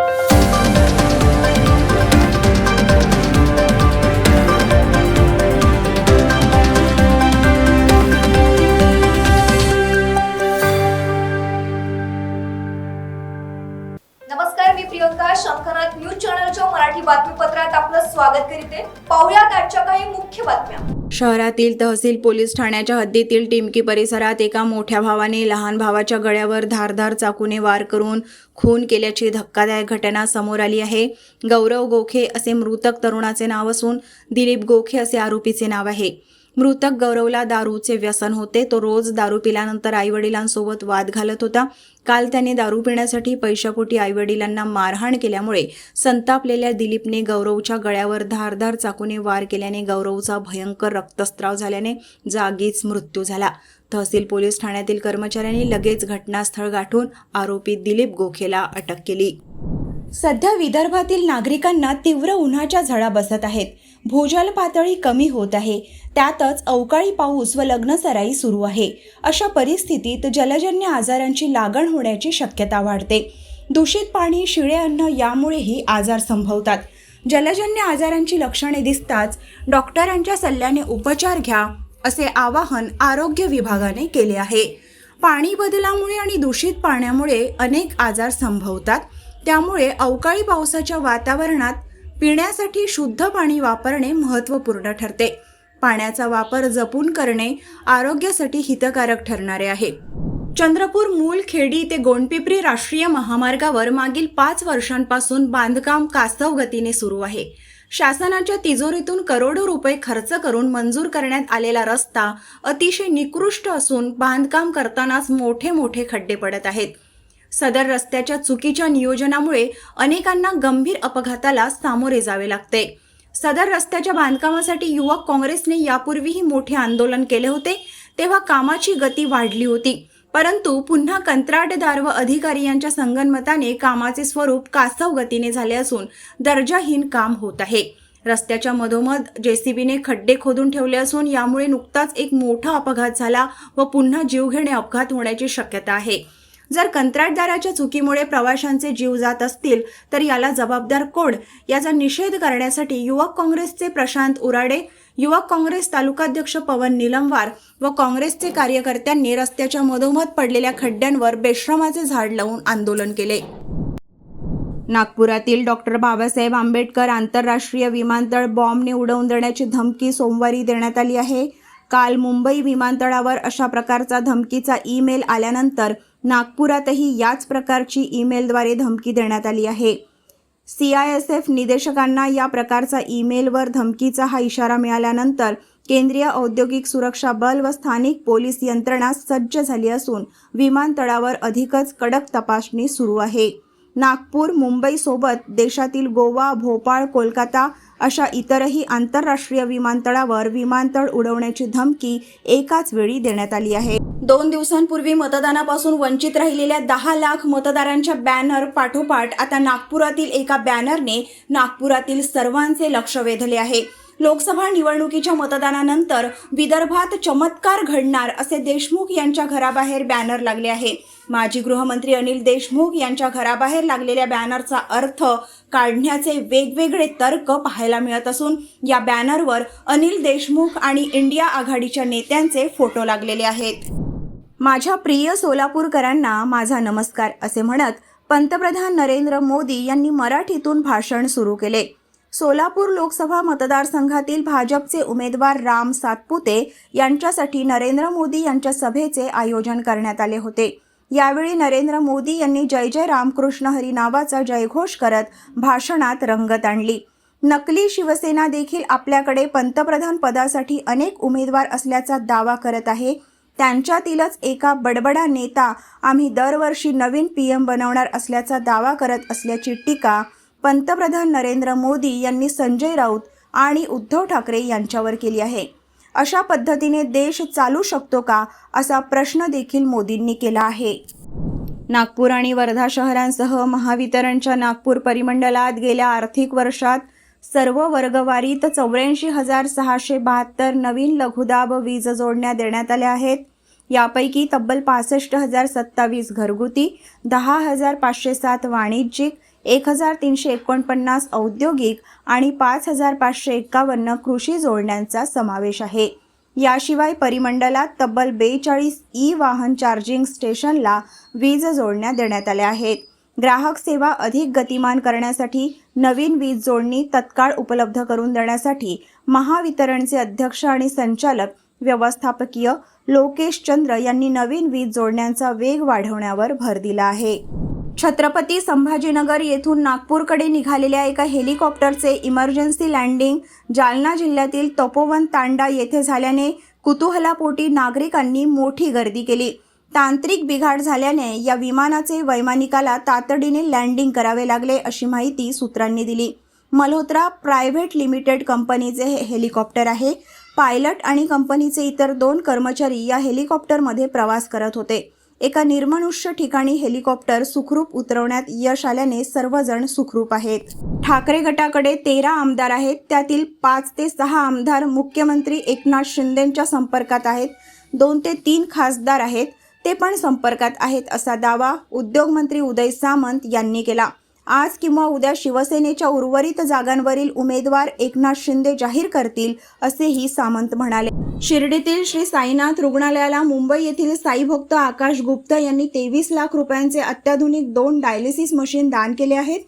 नमस्कार मी प्रियंका शंकरनाथ न्यूज चॅनलच्या मराठी बातमीपत्रात आपलं स्वागत करीते. पाहुयात आजच्या काही मुख्य बातम्या. शहरातील तहसील पोलीस ठाण्याच्या हद्दीतील टिमकी परिसरात एका मोठ्या भावाने लहान भावाच्या गळ्यावर धारधार चाकूने वार करून खून केल्याची धक्कादायक घटना समोर आली आहे. गौरव गोखे असे मृतक तरुणाचे नाव असून दिलीप गोखे असे आरोपीचे नाव आहे. मृतक गौरवला दारूचे व्यसन होते. तो रोज दारू पिल्यानंतर आईवडिलांसोबत वाद घालत होता. काल त्याने दारू पिण्यासाठी पैशापोटी आईवडिलांना मारहाण केल्यामुळे संतापलेल्या दिलीपने गौरवच्या गळ्यावर धारधार चाकूने वार केल्याने गौरवचा भयंकर रक्तस्त्राव झाल्याने जागीच मृत्यू झाला. तहसील पोलीस ठाण्यातील कर्मचाऱ्यांनी लगेच घटनास्थळ गाठून आरोपी दिलीप गोखेला अटक केली. सध्या विदर्भातील नागरिकांना तीव्र उन्हाच्या झळा बसत आहेत. भूजल पातळी कमी होत आहे. त्यातच अवकाळी पाऊस व लग्नसराई सुरू आहे. अशा परिस्थितीत जलजन्य आजारांची लागण होण्याची शक्यता वाढते. दूषित पाणी शिळे अन्न यामुळेही आजार संभवतात. जलजन्य आजारांची लक्षणे दिसताच डॉक्टरांच्या सल्ल्याने उपचार घ्या असे आवाहन आरोग्य विभागाने केले आहे. पाणी बदलामुळे आणि दूषित पाण्यामुळे अनेक आजार संभवतात. त्यामुळे अवकाळी पावसाच्या वातावरणात पिण्यासाठी शुद्ध पाणी वापरणे महत्त्वपूर्ण ठरते. पाण्याचा वापर जपून करणे आरोग्यासाठी हितकारक ठरणारे आहे. चंद्रपूर मूल खेडी ते गोंडपिपरी राष्ट्रीय महामार्गावर मागील पाच वर्षांपासून बांधकाम कास्तव गतीने सुरू आहे. शासनाच्या तिजोरीतून करोडो रुपये खर्च करून मंजूर करण्यात आलेला रस्ता अतिशय निकृष्ट असून बांधकाम करतानाच मोठे मोठे खड्डे पडत आहेत. सदर रस्त्याच्या चुकीच्या नियोजनामुळे अनेकांना गंभीर अपघाताला सामोरे जावे लागते. सदर रस्त्याच्या बांधकामासाठी युवक काँग्रेसने यापूर्वीही मोठे आंदोलन केले होते तेव्हा कामाची गती वाढली होती. परंतु पुन्हा कंत्राटदार व अधिकारी यांच्या संगनमताने कामाचे स्वरूप कासव गतीने झाले असून दर्जाहीन काम होत आहे. रस्त्याच्या मधोमध जेसीबीने खड्डे खोदून ठेवले असून यामुळे नुकताच एक मोठा अपघात झाला व पुन्हा जीवघेणे अपघात होण्याची शक्यता आहे. जर कंत्राटदाराच्या चुकीमुळे प्रवाशांचे जीव जात असतील तर याला जबाबदार कोण? याचा निषेध करण्यासाठी युवक काँग्रेसचे प्रशांत उराडे युवक काँग्रेस तालुकाध्यक्ष पवन निलमवार व काँग्रेसचे कार्यकर्त्यांनी रस्त्याच्या मधोमध पडलेल्या खड्ड्यांवर बेश्रमाचे झाड लावून आंदोलन केले. नागपुरातील डॉक्टर बाबासाहेब आंबेडकर आंतरराष्ट्रीय विमानतळ बॉम्बने उडवून देण्याची धमकी सोमवारी देण्यात आली आहे. काल मुंबई विमानतळावर अशा प्रकारचा धमकीचा ईमेल आल्यानंतर नागपुरातही याच प्रकारची ईमेलद्वारे धमकी देण्यात आली आहे. सी आय एस एफ निदेशकांना या प्रकारचा ईमेलवर धमकीचा हा इशारा मिळाल्यानंतर केंद्रीय औद्योगिक सुरक्षा बल व स्थानिक पोलीस यंत्रणा सज्ज झाली असून विमानतळावर अधिकच कडक तपासणी सुरू आहे. नागपूर मुंबईसोबत देशातील गोवा भोपाळ कोलकाता अशा इतरही आंतरराष्ट्रीय विमानतळावर विमानतळ उडवण्याची धमकी एकाच वेळी देण्यात आली आहे. दोन दिवसांपूर्वी मतदानापासून वंचित राहिलेल्या दहा लाख मतदारांच्या बॅनर पाठोपाठ आता नागपुरातील एका बॅनरने नागपुरातील सर्वांचे लक्ष वेधले आहे. लोकसभा निवडणुकीच्या मतदानानंतर विदर्भात चमत्कार घडणार असे देशमुख यांच्या घराबाहेर बॅनर लागले आहे. माजी गृहमंत्री अनिल देशमुख यांच्या घराबाहेर लागलेल्या बॅनरचा अर्थ काढण्याचे वेगवेगळे तर्क पाहायला मिळत असून या बॅनरवर अनिल देशमुख आणि इंडिया आघाडीच्या नेत्यांचे फोटो लागलेले आहेत. माझ्या प्रिय सोलापूरकरांना माझा नमस्कार असे म्हणत पंतप्रधान नरेंद्र मोदी यांनी मराठीतून भाषण सुरू केले. सोलापूर लोकसभा मतदारसंघातील भाजपचे उमेदवार राम सातपुते यांच्यासाठी नरेंद्र मोदी यांच्या सभेचे आयोजन करण्यात आले होते. यावेळी नरेंद्र मोदी यांनी जय जय रामकृष्ण हरी नावाचा जयघोष करत भाषणात रंगत आणली. नकली शिवसेना देखील आपल्याकडे पंतप्रधान पदासाठी अनेक उमेदवार असल्याचा दावा करत आहे. त्यांच्यातीलच एका बडबडा नेता आम्ही दरवर्षी नवीन पी एम बनवणार असल्याचा दावा करत असल्याची टीका पंतप्रधान नरेंद्र मोदी यांनी संजय राऊत आणि उद्धव ठाकरे यांच्यावर केली आहे. अशा पद्धतीने देश चालू शकतो का असा प्रश्न देखील मोदींनी केला आहे. नागपूर आणि वर्धा शहरांसह महावितरणच्या नागपूर परिमंडळात गेल्या आर्थिक वर्षात सर्व वर्गवारीत चौऱ्याऐंशी हजार सहाशे बहात्तर नवीन लघुदाब वीज जोडण्या देण्यात आल्या आहेत. यापैकी तब्बल पासष्ट हजार सत्तावीस घरगुती दहा हजार पाचशे सात वाणिज्यिक एक हजार तीनशे एकोणपन्नास औद्योगिक आणि पाच हजार पाचशे एकावन्न कृषी जोडण्यांचा समावेश आहे. याशिवाय परिमंडलात तब्बल बेचाळीस ई वाहन चार्जिंग स्टेशनला वीज जोडण्या देण्यात आल्या आहेत. ग्राहक सेवा अधिक गतिमान करण्यासाठी नवीन वीज जोडणी तत्काळ उपलब्ध करून देण्यासाठी महावितरणचे अध्यक्ष आणि संचालक व्यवस्थापकीय लोकेश चंद्र यांनी नवीन वीज जोडण्यांचा वेग वाढवण्यावर भर दिला आहे. छत्रपती संभाजीनगर येथून नागपूरकडे निघालेल्या एका हेलिकॉप्टरचे इमर्जन्सी लँडिंग जालना जिल्ह्यातील तपोवन तांडा येथे झाल्याने कुतूहलापोटी नागरिकांनी मोठी गर्दी केली. तांत्रिक बिघाड झाल्याने या विमानाचे वैमानिकाला तातडीने लँडिंग करावे लागले अशी माहिती सूत्रांनी दिली. मल्होत्रा प्रायव्हेट लिमिटेड कंपनीचे हे हेलिकॉप्टर आहे. पायलट आणि कंपनीचे इतर दोन कर्मचारी या हेलिकॉप्टरमध्ये प्रवास करत होते. एका निर्मनुष्य ठिकाणी हेलिकॉप्टर सुखरूप उतरवण्यात यश आल्याने सर्वजण सुखरूप आहेत. ठाकरे गटाकडे तेरा आमदार आहेत. त्यातील पाच ते सहा आमदार मुख्यमंत्री एकनाथ शिंदेंच्या संपर्कात आहेत. दोन ते तीन खासदार आहेत. ते पण संपर्कात आहेत असा दावा उद्योगमंत्री उदय सामंत यांनी केला. आज किंवा उद्या शिवसेनेच्या उर्वरित जागांवरील उमेदवार एकनाथ शिंदे जाहीर करतील असेही सामंत म्हणाले. शिर्डीतील श्री साईनाथ रुग्णालयाला मुंबई येथील साईभक्त आकाश गुप्ता यांनी तेवीस लाख रुपयांचे अत्याधुनिक दोन डायलिसिस मशीन दान केले आहेत.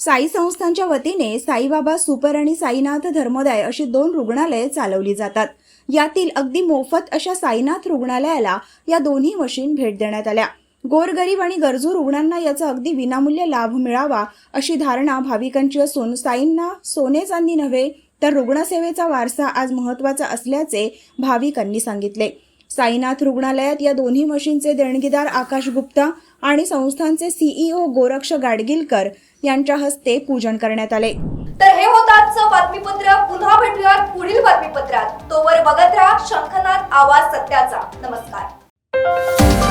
साई संस्थांच्या वतीने साईबाबा सुपर आणि साईनाथ धर्मोदय अशी दोन रुग्णालये चालवली जातात. यातील अगदी मोफत अशा साईनाथ रुग्णालयाला या दोन्ही मशीन भेट देण्यात आल्या. गोरगरीब आणि गरजू रुग्णांना याचा अगदी विनामूल्य लाभ मिळावा अशी धारणा भाविकांची असून साईंना सोने चांदी नव्हे तर रुग्णसेवेचा वारसा आज महत्त्वाचा असल्याचे भाविकांनी सांगितले. साईनाथ रुग्णालयात या दोन्ही मशीनचे देणगीदार आकाश गुप्ता आणि संस्थांचे सीईओ गोरक्ष गाडगिलकर यांच्या हस्ते पूजन करण्यात आले. तर हे होतं आजचं बातमीपत्र. पुन्हा भेटूयात पुढील बातमीपत्रात. तोवर बघत राहा शंखनाथ आवाज सत्याचा. नमस्कार.